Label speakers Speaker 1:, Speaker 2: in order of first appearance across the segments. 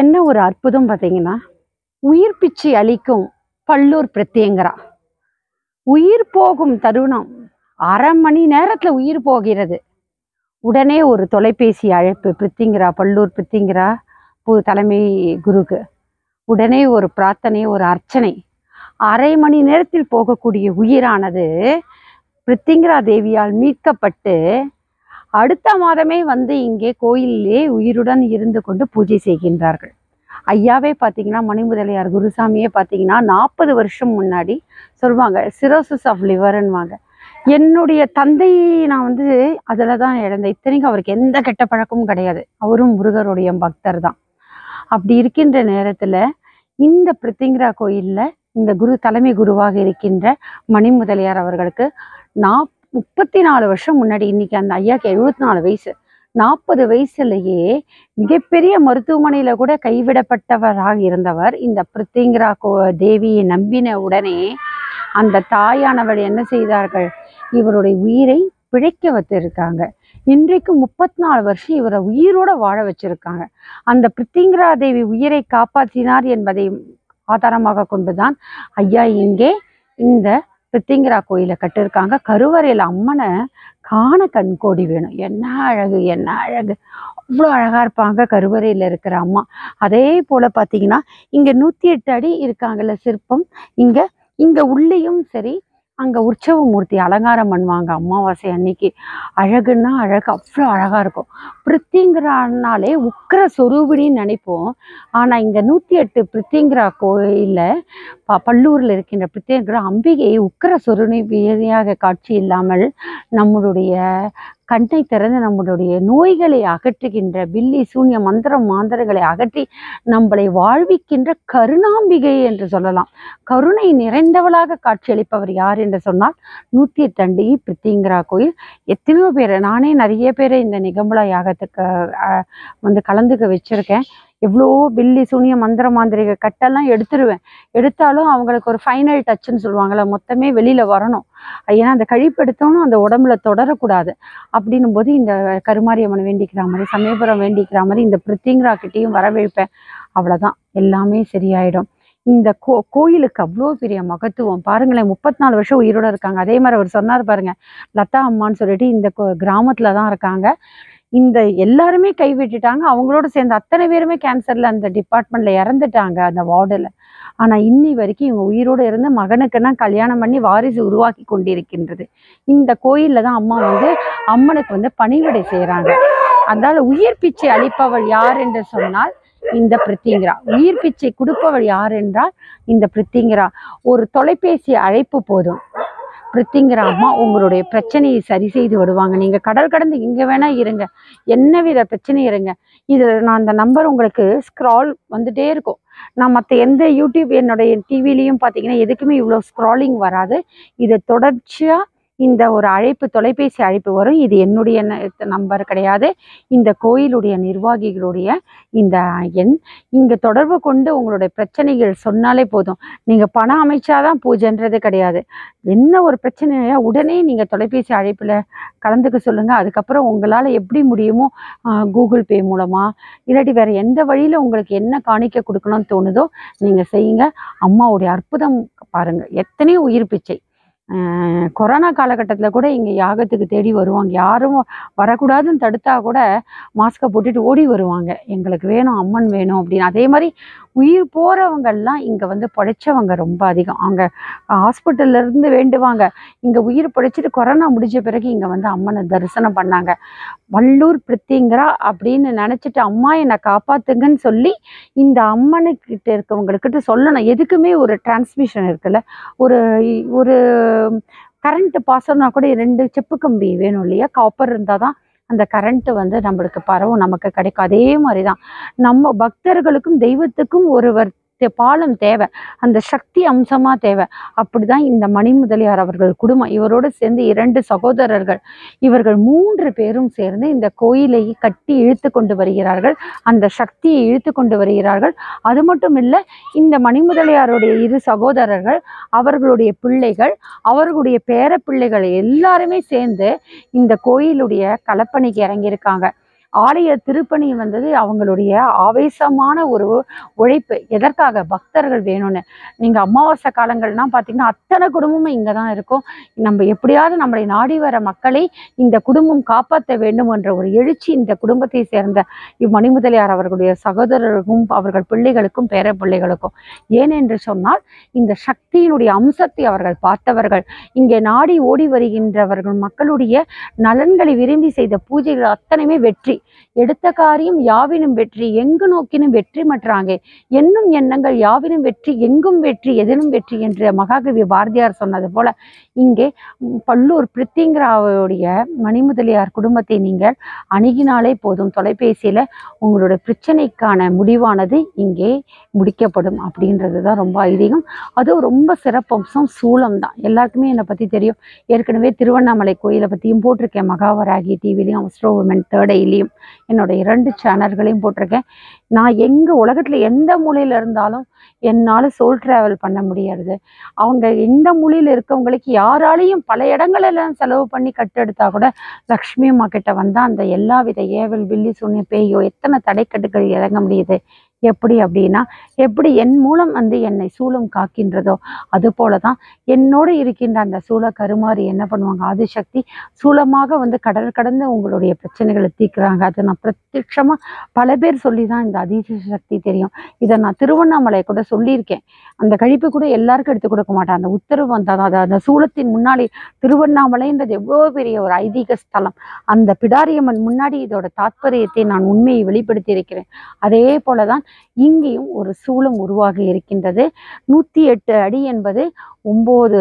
Speaker 1: என்ன ஒரு அற்புதம் பார்த்தீங்கன்னா உயிர் பிச்சை அளிக்கும் பல்லூர் பிரத்யங்கரா. உயிர் போகும் தருணம் அரை மணி நேரத்தில் உயிர் போகிறது. உடனே ஒரு தொலைபேசி அழைப்பு பிரித்திங்கரா பல்லூர் பிரித்திங்கரா பு தலைமை குருக்கு. உடனே ஒரு பிரார்த்தனை ஒரு அர்ச்சனை. அரை மணி நேரத்தில் போகக்கூடிய உயிரானது பிரித்திங்கரா தேவியால் மீட்கப்பட்டு அடுத்த மாதமே வந்து இங்கே கோயிலிலே உயிருடன் இருந்து கொண்டு பூஜை செய்கின்றார்கள். ஐயாவே பார்த்தீங்கன்னா மணிமுதலியார் குருசாமியே பார்த்தீங்கன்னா நாற்பது வருஷம் முன்னாடி சொல்லுவாங்க சிரோசிஸ் ஆஃப் லிவர்ன்னுவாங்க என்னுடைய தந்தை நான் வந்து அதில் தான் இழந்தேன் இத்தனைக்கும் அவருக்கு எந்த கெட்ட பழக்கமும் கிடையாது. அவரும் முருகருடைய பக்தர் தான். அப்படி இருக்கின்ற நேரத்தில் இந்த பிரித்திங்கரா கோயிலில் இந்த குரு தலைமை குருவாக இருக்கின்ற மணிமுதலியார் அவர்களுக்கு நான் முப்பத்தி நாலு வருஷம் முன்னாடி இன்னைக்கு அந்த ஐயாக்கு எழுபத்தி நாலு வயசு. நாற்பது வயசுலயே மிகப்பெரிய மருத்துவமனையில கூட கைவிடப்பட்டவராக இருந்தவர் இந்த பிரித்திங்கரா கோ தேவியை நம்பின உடனே அந்த தாயானவள் என்ன செய்தார்கள்? இவருடைய உயிரை பிழைக்க வச்சிருக்காங்க இன்றைக்கு முப்பத்தி நாலு வருஷம் இவரை உயிரோட வாழ வச்சிருக்காங்க. அந்த பிரித்திங்கரா தேவி உயிரை காப்பாற்றினார் என்பதை ஆதாரமாக கொண்டுதான் ஐயா இங்கே இந்த பிரித்திங்கரா கோயிலை கட்டிருக்காங்க. கருவறையில் அம்மனை காண கண்கோடி வேணும். என்ன அழகு என்ன அழகு. அவ்வளோ அழகா இருப்பாங்க கருவறையில் இருக்கிற அம்மா. அதே போல் பார்த்தீங்கன்னா இங்கே நூற்றி எட்டு அடி இருக்காங்கல்ல சிற்பம். இங்கே இங்கே உள்ளேயும் சரி அங்கே உற்சவ மூர்த்தி அலங்காரம் பண்ணுவாங்க அமாவாசை அன்னைக்கு. அழகுன்னா அழகு அவ்வளோ அழகாக இருக்கும். பிரித்திங்கரானாலே உக்கிர சொரூபிணின்னு நினைப்போம். ஆனால் இங்கே நூற்றி எட்டு பிரித்திங்கரா கோயிலில் ப பல்லூரில் இருக்கின்ற பிரித்திங்கரா அம்பிகை உக்கிர சொருணியாக காட்சி இல்லாமல் நம்மளுடைய கண்ணை திறந்து நம்மளுடைய நோய்களை அகற்றுகின்ற பில்லி சூன்ய மந்திரம் மாந்திரங்களை அகற்றி நம்மளை வாழ்விக்கின்ற கருணாம்பிகை என்று சொல்லலாம். கருணை நிறைந்தவளாக காட்சியளிப்பவர் யார் என்று சொன்னால் நூத்தி எட்டண்டி பிரித்திங்கரா கோயில். எத்தனையோ பேர் நானே நிறைய பேரை இந்த நிகம்பலா யாகத்துக்கு அஹ், வந்து கலந்துக்க வச்சிருக்கேன். எவ்வளோ பில்லி சூனிய மந்திர மாந்திரிக கட்டெல்லாம் எடுத்துருவேன். எடுத்தாலும் அவங்களுக்கு ஒரு ஃபைனல் டச்சுன்னு சொல்லுவாங்கள்ல மொத்தமே வெளியில் வரணும். ஏன்னா அந்த கழிப்பு அந்த உடம்புல தொடரக்கூடாது. அப்படின்னும் போது இந்த கருமாரியம்மனை வேண்டிக்கிற மாதிரி சமயபுரம் வேண்டிக்கிற மாதிரி இந்த பிருத்திங்ரா கிட்டேயும் வரவேற்பேன். அவ்வளோதான் எல்லாமே சரியாயிடும். இந்த கோ கோயிலுக்கு அவ்வளோ பெரிய மகத்துவம். பாருங்களேன் முப்பத்தி நாலு வருஷம் உயிரோட இருக்காங்க. அதே மாதிரி அவர் சொன்னார் பாருங்க லதா அம்மான்னு சொல்லிட்டு இந்த கோ- தான் இருக்காங்க. இந்த எல்லாருமே கைவிட்டுட்டாங்க. அவங்களோட சேர்ந்து அத்தனை பேருமே கேன்சர்ல அந்த டிபார்ட்மெண்ட்ல இறந்துட்டாங்க அந்த வார்டுல. ஆனா இன்னி வரைக்கும் இவங்க உயிரோடு இருந்து மகனுக்குன்னா கல்யாணம் பண்ணி வாரிசு உருவாக்கி கொண்டிருக்கின்றது. இந்த கோயிலில் தான் அம்மா வந்து அம்மனுக்கு வந்து பணிவிடை செய்கிறாங்க அதனால உயிர் பிச்சை அளிப்பவள் யார் என்று சொன்னால் இந்த பிரித்திங்கரா. உயிர் பிச்சை கொடுப்பவள் யார் என்றால் இந்த பிரித்திங்கரா. ஒரு தொலைபேசி அழைப்பு போதும். பிரித்திங்கிற அம்மா உங்களுடைய பிரச்சனையை சரி செய்து விடுவாங்க. நீங்கள் கடல் கடந்து இங்கே வேணால் இருங்க. என்ன வித பிரச்சனை இருங்க. இதில் நான் அந்த நம்பர் உங்களுக்கு ஸ்க்ரால் வந்துட்டே இருக்கும். நான் மற்ற எந்த யூடியூப் என்னுடைய டிவிலையும் பார்த்தீங்கன்னா எதுக்குமே இவ்வளோ ஸ்க்ராலிங் வராது. இதை தொடர்ச்சியாக இந்த ஒரு அழைப்பு தொலைபேசி அழைப்பு வரும். இது என்னுடைய நம்பர் கிடையாது. இந்த கோயிலுடைய நிர்வாகிகளுடைய இந்த எண். இங்கே தொடர்பு கொண்டு உங்களுடைய பிரச்சனைகள் சொன்னாலே போதும். நீங்கள் பணம் அமைச்சாதான் பூஜைன்றது கிடையாது. என்ன ஒரு பிரச்சனையா உடனே நீங்கள் தொலைபேசி அழைப்பில் கலந்துக்க சொல்லுங்கள் அதுக்கப்புறம் உங்களால் எப்படி முடியுமோ கூகுள் பே மூலமா இல்லாட்டி வேறு எந்த வழியில் உங்களுக்கு என்ன காணிக்க கொடுக்கணும்னு தோணுதோ நீங்கள் செய்யுங்க. அம்மாவுடைய அற்புதம் பாருங்கள் எத்தனையோ உயிர் பிச்சை. கொரோனா காலகட்டத்தில் கூட இங்கே யாகத்துக்கு தேடி வருவாங்க. யாரும் வரக்கூடாதுன்னு தடுத்தா கூட மாஸ்கை போட்டுட்டு ஓடி வருவாங்க. எங்களுக்கு வேணும் அம்மன் வேணும் அப்படின்னு. அதே மாதிரி உயிர் போறவங்கெல்லாம் இங்கே வந்து பிழைச்சவங்க ரொம்ப அதிகம். அங்கே ஹாஸ்பிட்டல்ல இருந்து வேண்டுவாங்க. இங்கே உயிர் பிழைச்சிட்டு கொரோனா முடிஞ்ச பிறகு இங்கே வந்து அம்மனை தரிசனம் பண்ணாங்க. வள்ளூர் பிரித்திங்கிறா அப்படின்னு நினச்சிட்டு அம்மா என்னை காப்பாத்துங்கன்னு சொல்லி இந்த அம்மனுக்கிட்ட இருக்கவங்கக்கிட்ட சொல்லணும். எதுக்குமே ஒரு டிரான்ஸ்மிஷன் இருக்குல்ல. ஒரு ஒரு கரண்ட் பாசம்னா கூட ரெண்டு செப்பு கம்பி வேணும் இல்லையா? காப்பர் இருந்தால் தான் அந்த கரண்ட் வந்து நம்மளுக்கு பரவும் நமக்கு கிடைக்கும். அதே மாதிரி தான் நம்ம பக்தர்களுக்கும் தெய்வத்துக்கும் ஒருவர் பாலம் தேவை. அந்த சக்தி அம்சமாக தேவை. அப்படிதான் இந்த மணிமுதலியார் அவர்கள் குடும்பம். இவரோடு சேர்ந்து இரண்டு சகோதரர்கள். இவர்கள் மூன்று பேரும் சேர்ந்து இந்த கோயிலை கட்டி இழுத்து கொண்டு வருகிறார்கள். அந்த சக்தியை இழுத்து கொண்டு வருகிறார்கள். அது மட்டும் இல்லை இந்த மணிமுதலியாருடைய இரு சகோதரர்கள் அவர்களுடைய பிள்ளைகள் அவர்களுடைய பேர பிள்ளைகள் எல்லாருமே சேர்ந்து இந்த கோயிலுடைய களப்பணிக்கு இறங்கியிருக்காங்க. ஆலய திருப்பணி வந்தது அவங்களுடைய ஆவேசமான ஒரு உழைப்பு. எதற்காக? பக்தர்கள் வேணும்னு. நீங்கள் அமாவாசை காலங்கள்லாம் பார்த்தீங்கன்னா அத்தனை குடும்பமும் இங்கே தான் இருக்கும். நம்ம எப்படியாவது நம்மளை நாடி வர மக்களை இந்த குடும்பம் காப்பாற்ற வேண்டும் என்ற ஒரு எழுச்சி இந்த குடும்பத்தை சேர்ந்த இம்மணிமுதலியார் அவர்களுடைய சகோதரருக்கும் அவர்கள் பிள்ளைகளுக்கும் பேர பிள்ளைகளுக்கும் ஏனென்று சொன்னால் இந்த சக்தியினுடைய அம்சத்தை அவர்கள் பார்த்தவர்கள் இங்கே நாடி ஓடி வருகின்றவர்கள் மக்களுடைய நலன்களை விரும்பி செய்த பூஜைகள் அத்தனையுமே வெற்றி. எடுத்த காரியம் யாவினும் வெற்றி எங்கு நோக்கினும் வெற்றி மற்றாங்க. என்னும் எண்ணங்கள் யாவினும் வெற்றி எங்கும் வெற்றி எதனும் வெற்றி என்று மகாகவி பாரதியார் சொன்னது போல இங்கே பல்லூர் பிரித்திங்கராவுடைய மணிமுதலியார் குடும்பத்தை நீங்கள் அணுகினாலே போதும். தொலைபேசியில உங்களோட பிரச்சனைக்கான முடிவானது இங்கே முடிக்கப்படும் அப்படின்றது தான் ரொம்ப ஐதீகம். அதுவும் ரொம்ப சிறப்பம்சம் சூலம் தான். எல்லாருக்குமே என்னை பற்றி தெரியும். ஏற்கனவே திருவண்ணாமலை கோயிலை பற்றியும் போட்டிருக்கேன். மகாவராகி டிவிலையும் அஸ்ட்ரோ உமன் தேர்டையிலையும் என்னோட இரண்டு சேனல்களையும் போட்டிருக்கேன். நான் எங்கே உலகத்தில் எந்த மூலையில் இருந்தாலும் என்னால் சோல் ட்ராவல் பண்ண முடியாது அவங்க எந்த மூலையில் இருக்கவங்களுக்கு யாராலையும் பல இடங்களெல்லாம் செலவு பண்ணி கட்டெடுத்தா கூட லக்ஷ்மி அம்மா கிட்ட வந்தால் அந்த எல்லா வித ஏவல் வில்லி சூன்ய பேயோ எத்தனை தடைக்கட்டுகள் இறங்க முடியுது? எப்படி அப்படின்னா எப்படி என் மூலம் வந்து என்னை சூலம் காக்கின்றதோ அது போல தான் என்னோடு இருக்கின்ற அந்த சூள கருமாறி என்ன பண்ணுவாங்க? ஆதிசக்தி சூலமாக வந்து கடல் கடந்து உங்களுடைய பிரச்சனைகளை தீர்க்குறாங்க. அதை நான் பிரத்யட்சமாக பல பேர் சொல்லி தான் இந்த அதிசய சக்தி தெரியும். இதை நான் திருவண்ணாமலை கூட சொல்லியிருக்கேன். அந்த கழிப்பு கூட எல்லாருக்கும் எடுத்து கொடுக்க மாட்டேன். அந்த உத்தரவு வந்தால் அது அந்த சூளத்தின் முன்னாடி திருவண்ணாமலைன்றது எவ்வளோ பெரிய ஒரு ஐதீக ஸ்தலம். அந்த பிடாரியம்மன் முன்னாடி இதோட தாத்பரியத்தை நான் உண்மையை வெளிப்படுத்தி இருக்கிறேன் அதே போல தான் இங்கேயும் ஒரு சூலம் உருவாகி இருக்கின்றது. நூற்றி எட்டு அடி என்பது ஒம்பது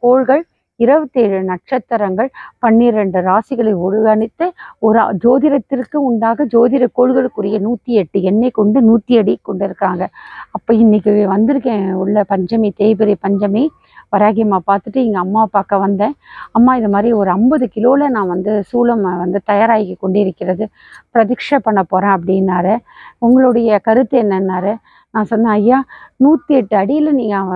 Speaker 1: கோள்கள் இருபத்தேழு நட்சத்திரங்கள் பன்னிரண்டு ராசிகளை ஒருங்கிணைத்து ஒரு ஜோதிடத்திற்கு உண்டாக ஜோதிட கோள்களுக்குரிய நூற்றி எட்டு எண்ணெய் கொண்டு நூற்றி அடி கொண்டு இருக்காங்க அப்போ இன்னைக்கு வந்திருக்கேன் உள்ள பஞ்சமி தேய்பிரை பஞ்சமி வராகியம்மா பார்த்துட்டு எங்கள் அம்மா பார்க்க வந்தேன். அம்மா இது மாதிரி ஒரு ஐம்பது கிலோவில் நான் வந்து சூளம் வந்து தயாராகி கொண்டிருக்கிறது. பிரதீட்சை பண்ண போகிறேன் அப்படின்னாரு. உங்களுடைய கருத்து என்னன்னாரு? நான் சொன்னேன் ஐயா நூற்றி எட்டு அடியில் நீங்கள்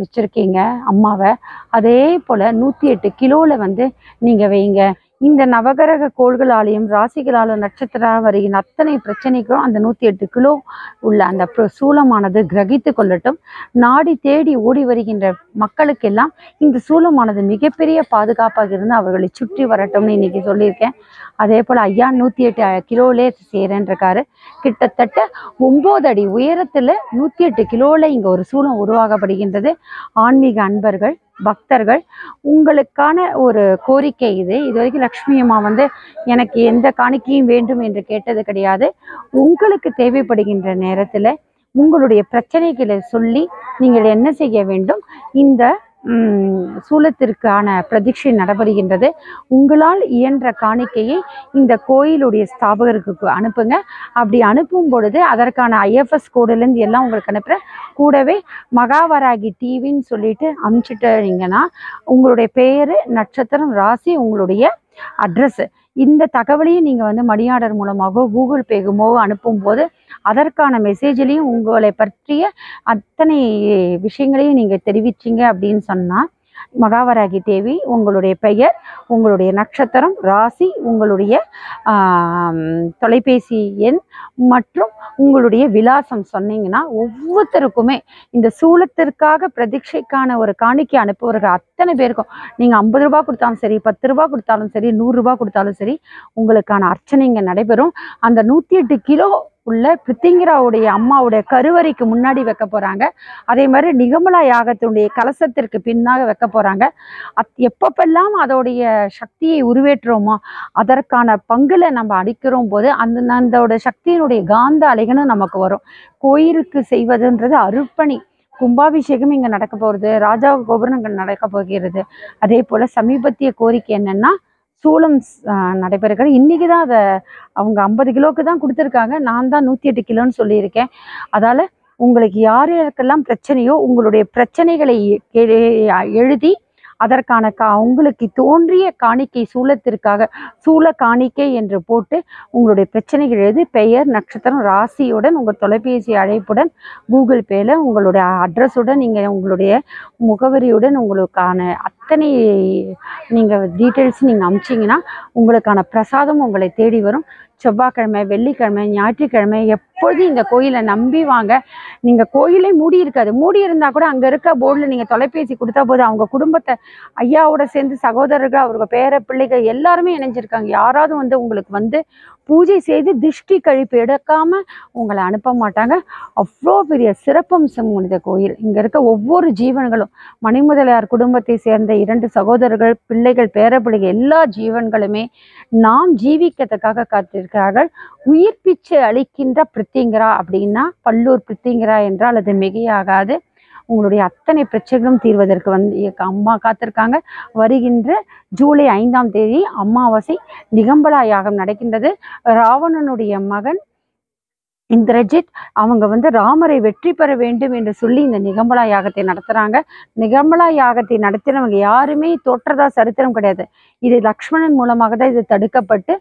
Speaker 1: வச்சுருக்கீங்க அம்மாவை. அதே போல் நூற்றி எட்டு கிலோவில் வந்து நீங்கள் வைங்க. இந்த நவகிரக கோள்களாலையும் ராசிகளாலும் நட்சத்திரம் வருகின்ற அத்தனை பிரச்சனைக்கும் அந்த நூற்றி எட்டு கிலோ உள்ள அந்த சூலமானது கிரகித்து கொள்ளட்டும். நாடி தேடி ஓடி வருகின்ற மக்களுக்கெல்லாம் இந்த சூலமானது மிகப்பெரிய பாதுகாப்பாக இருந்து அவர்களை சுற்றி வரட்டும்னு இன்னைக்கு சொல்லியிருக்கேன். அதே போல் ஐயா நூற்றி எட்டு கிலோவிலே சேரன்றிருக்காரு. கிட்டத்தட்ட ஒம்பது அடி உயரத்தில் நூற்றி எட்டு கிலோவில் இங்கே ஒரு சூலம் உருவாகப்படுகின்றது. ஆன்மீக அன்பர்கள் பக்தர்கள் உங்களுக்கான ஒரு கோரிக்கை இது. இது வரைக்கும் லக்ஷ்மி அம்மா வந்து எனக்கு எந்த காணிக்கையும் வேண்டும் என்று கேட்டது கிடையாது. உங்களுக்கு தேவைப்படுகின்ற நேரத்தில் உங்களுடைய பிரச்சனைகளை சொல்லி நீங்கள் என்ன செய்ய வேண்டும்? இந்த சூலத்திற்கான பிரதிஷ்டை நடைபெறுகின்றது. உங்களால் இயன்ற காணிக்கையை இந்த கோயிலுடைய ஸ்தாபகருக்கு அனுப்புங்க. அப்படி அனுப்பும் பொழுது அதற்கான ஐஎஃப்எஸ் கோடுலேருந்து எல்லாம் உங்களுக்கு அனுப்புகிறேன் கூடவே மகாவராகி டிவின்னு சொல்லிட்டு அனுப்பிச்சிட்டீங்கன்னா உங்களுடைய பெயர் நட்சத்திரம் ராசி உங்களுடைய அட்ரஸ் இந்த தகவலையும் நீங்கள் வந்து மணி ஆர்டர் மூலமாகவோ கூகுள் பேகுமோ அனுப்பும்போது அதற்கான மெசேஜ்லேயும் உங்களை பற்றிய அத்தனை விஷயங்களையும் நீங்கள் தெரிவிச்சீங்க அப்படின்னு சொன்னால் மகாவராகி தேவி உங்களுடைய பெயர் உங்களுடைய நட்சத்திரம் ராசி உங்களுடைய தொலைபேசி எண் மற்றும் உங்களுடைய விலாசம் சொன்னீங்கன்னா ஒவ்வொருத்தருக்குமே இந்த சூலத்திற்காக பிரதீட்சைக்கான ஒரு காணிக்கை அனுப்புவர்கள் அத்தனை பேருக்கும். நீங்கள் ஐம்பது ரூபா கொடுத்தாலும் சரி பத்து ரூபா கொடுத்தாலும் சரி நூறுரூபா கொடுத்தாலும் சரி உங்களுக்கான அர்ச்சனை இங்கே நடைபெறும். அந்த நூற்றி எட்டு கிலோ உள்ள பிரித்திங்கிராவுடைய அம்மாவுடைய கருவறைக்கு முன்னாடி வைக்க போகிறாங்க அதே மாதிரி நிகமலா யாகத்தினுடைய கலசத்திற்கு பின்னாக வைக்க போகிறாங்க அத் எப்பப்பெல்லாம் அதோடைய சக்தியை உருவேற்றுறோமோ அதற்கான பங்குல நம்ம அடிக்கிறோம் போது அந்த அதோட சக்தியினுடைய காந்த அலைகளும் நமக்கு வரும். கோயிலுக்கு செய்வதுன்றது அருப்பணி கும்பாபிஷேகம் இங்கே நடக்க போகிறது ராஜா கோபுரம் இங்கே நடக்க போகிறது. அதே போல் சமீபத்திய கோரிக்கை என்னென்னா சூளம் நடைபெறுகிற இன்றைக்கி தான் அதை அவங்க ஐம்பது கிலோவுக்கு தான் கொடுத்துருக்காங்க. நான் தான் நூற்றி எட்டு கிலோன்னு சொல்லியிருக்கேன். அதால் உங்களுக்கு யார் யாருக்கெல்லாம் பிரச்சனையோ உங்களுடைய பிரச்சனைகளை எழுதி அதற்கான கா உங்களுக்கு தோன்றிய காணிக்கை சூலத்திற்காக சூல காணிக்கை என்று போட்டு உங்களுடைய பிரச்சனைகள் எழுதி பெயர் நட்சத்திரம் ராசியுடன் உங்கள் தொலைபேசி அழைப்புடன் கூகுள் பேயில் உங்களுடைய அட்ரஸுடன் நீங்கள் உங்களுடைய முகவரியுடன் உங்களுக்கான அத்தனை நீங்கள் டீட்டெயில்ஸ் நீங்கள் அமிச்சிங்கன்னா உங்களுக்கான பிரசாதம் உங்களை தேடி வரும். செவ்வாய்க்கிழமை வெள்ளிக்கிழமை ஞாயிற்றுக்கிழமை எப் எப்பொழுதும் இந்த கோயிலை நம்பி வாங்க. நீங்கள் கோயிலே மூடி இருக்காது. மூடி இருந்தால் கூட அங்கே இருக்க போர்டில் நீங்கள் தொலைபேசி கொடுத்தா போதும். அவங்க குடும்பத்தை ஐயாவோட சேர்ந்து சகோதரர்கள் அவருக்கு பேர பிள்ளைகள் எல்லாருமே இணைஞ்சிருக்காங்க. யாராவது வந்து உங்களுக்கு வந்து பூஜை செய்து திருஷ்டி கழிப்பு எடுக்காமல் உங்களை அனுப்ப மாட்டாங்க. அவ்வளோ பெரிய சிறப்பம்சம் இந்த கோயில். இங்கே இருக்க ஒவ்வொரு ஜீவன்களும் மணிமுதலியார் குடும்பத்தை சேர்ந்த இரண்டு சகோதரர்கள் பிள்ளைகள் பேரப்பிள்ளைகள் எல்லா ஜீவன்களுமே நாம் ஜீவிக்கிறதுக்காக காத்திருக்கிறார்கள். உயிர் பிச்சை அளிக்கின்ற பிரித்திங்கிறா அப்படின்னா பல்லூர் பிரித்திங்கிறா என்றால் அது மிகையாகாது. உங்களுடைய அத்தனை பிரச்சனைகளும் தீர்வதற்கு வந்து அம்மா காத்திருக்காங்க. வருகின்ற ஜூலை ஐந்தாம் தேதி அமாவாசை நிகம்பலா யாகம் நடக்கின்றது. ராவணனுடைய மகன் இந்திரஜித் அவங்க வந்து ராமரை வெற்றி பெற வேண்டும் என்று சொல்லி இந்த நிகம்பலா யாகத்தை நடத்துறாங்க. நிகம்பலா யாகத்தை நடத்தினவங்க யாருமே தோற்றதா சரித்திரம் கிடையாது. இது லக்ஷ்மணன் மூலமாக தான் இது தடுக்கப்பட்டு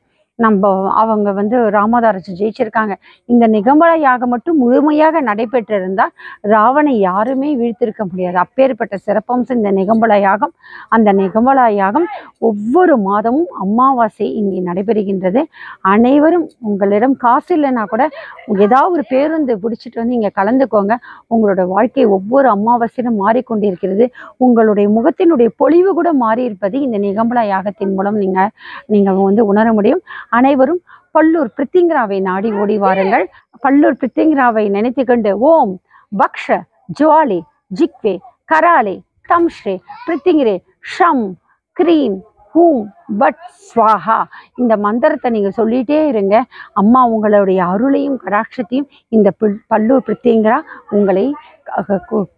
Speaker 1: நம்ம அவங்க வந்து ராமதாரசு ஜெயிச்சிருக்காங்க. இந்த நிகம்பலா யாகம் மட்டும் முழுமையாக நடைபெற்றிருந்தால் ராவனை யாருமே வீழ்த்திருக்க முடியாது. அப்பேற்பட்ட சிறப்பம்சம் இந்த நிகம்பலா யாகம். அந்த நிகம்பலா யாகம் ஒவ்வொரு மாதமும் அமாவாசை இங்கே நடைபெறுகின்றது. அனைவரும் உங்களிடம் காசு இல்லைன்னா கூட ஏதாவது ஒரு பேருந்து பிடிச்சிட்டு வந்து இங்கே கலந்துக்கோங்க. உங்களோட வாழ்க்கை ஒவ்வொரு அமாவாசையிலும் மாறிக்கொண்டிருக்கிறது. உங்களுடைய முகத்தினுடைய பொழிவு கூட மாறி இருப்பது இந்த நிகம்பலா யாகத்தின் மூலம் நீங்கள் நீங்கள் வந்து உணர முடியும். அனைவரும் பல்லூர் பிரித்திங்கராவை நாடி ஓடி வாருங்கள். பல்லூர் பிரித்திங்கராவை நினைத்து கொண்டு ஓம் பக்ஷ ஜுவாலி ஜிக்வே கராலே தம்ஸ்ரே பிரித்திங்கிரே ஷம் க்ரீம் ஹூம் பட் ஸ்வாஹா. இந்த மந்திரத்தை நீங்கள் சொல்லிகிட்டே இருங்க. அம்மா உங்களுடைய அருளையும் கடாட்சத்தையும் இந்த பில்- பல்லூர் பிரித்திங்கரா உங்களை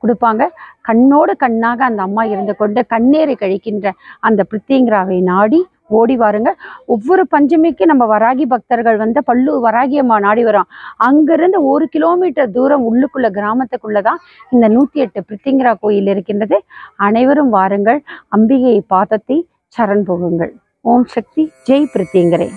Speaker 1: கொடுப்பாங்க. கண்ணோடு கண்ணாக அந்த அம்மா இருந்து கொண்டு கண்ணீரை கழிக்கின்ற அந்த பிரித்திங்கராவை நாடி ஓடி வாருங்கள் ஒவ்வொரு பஞ்சமிக்கு நம்ம வராகி பக்தர்கள் வந்து பல்லு வராகி அம்மா நாடி வரோம். அங்கிருந்து ஒரு கிலோமீட்டர் தூரம் உள்ளுக்குள்ள கிராமத்துக்குள்ளே தான் இந்த நூற்றி எட்டு பிரித்திங்கரா கோயில் இருக்கின்றது. அனைவரும் வாருங்கள். அம்பிகை பாதத்தை சரண் போகுங்கள். ஓம் சக்தி. ஜெய் பிரித்திங்கரே.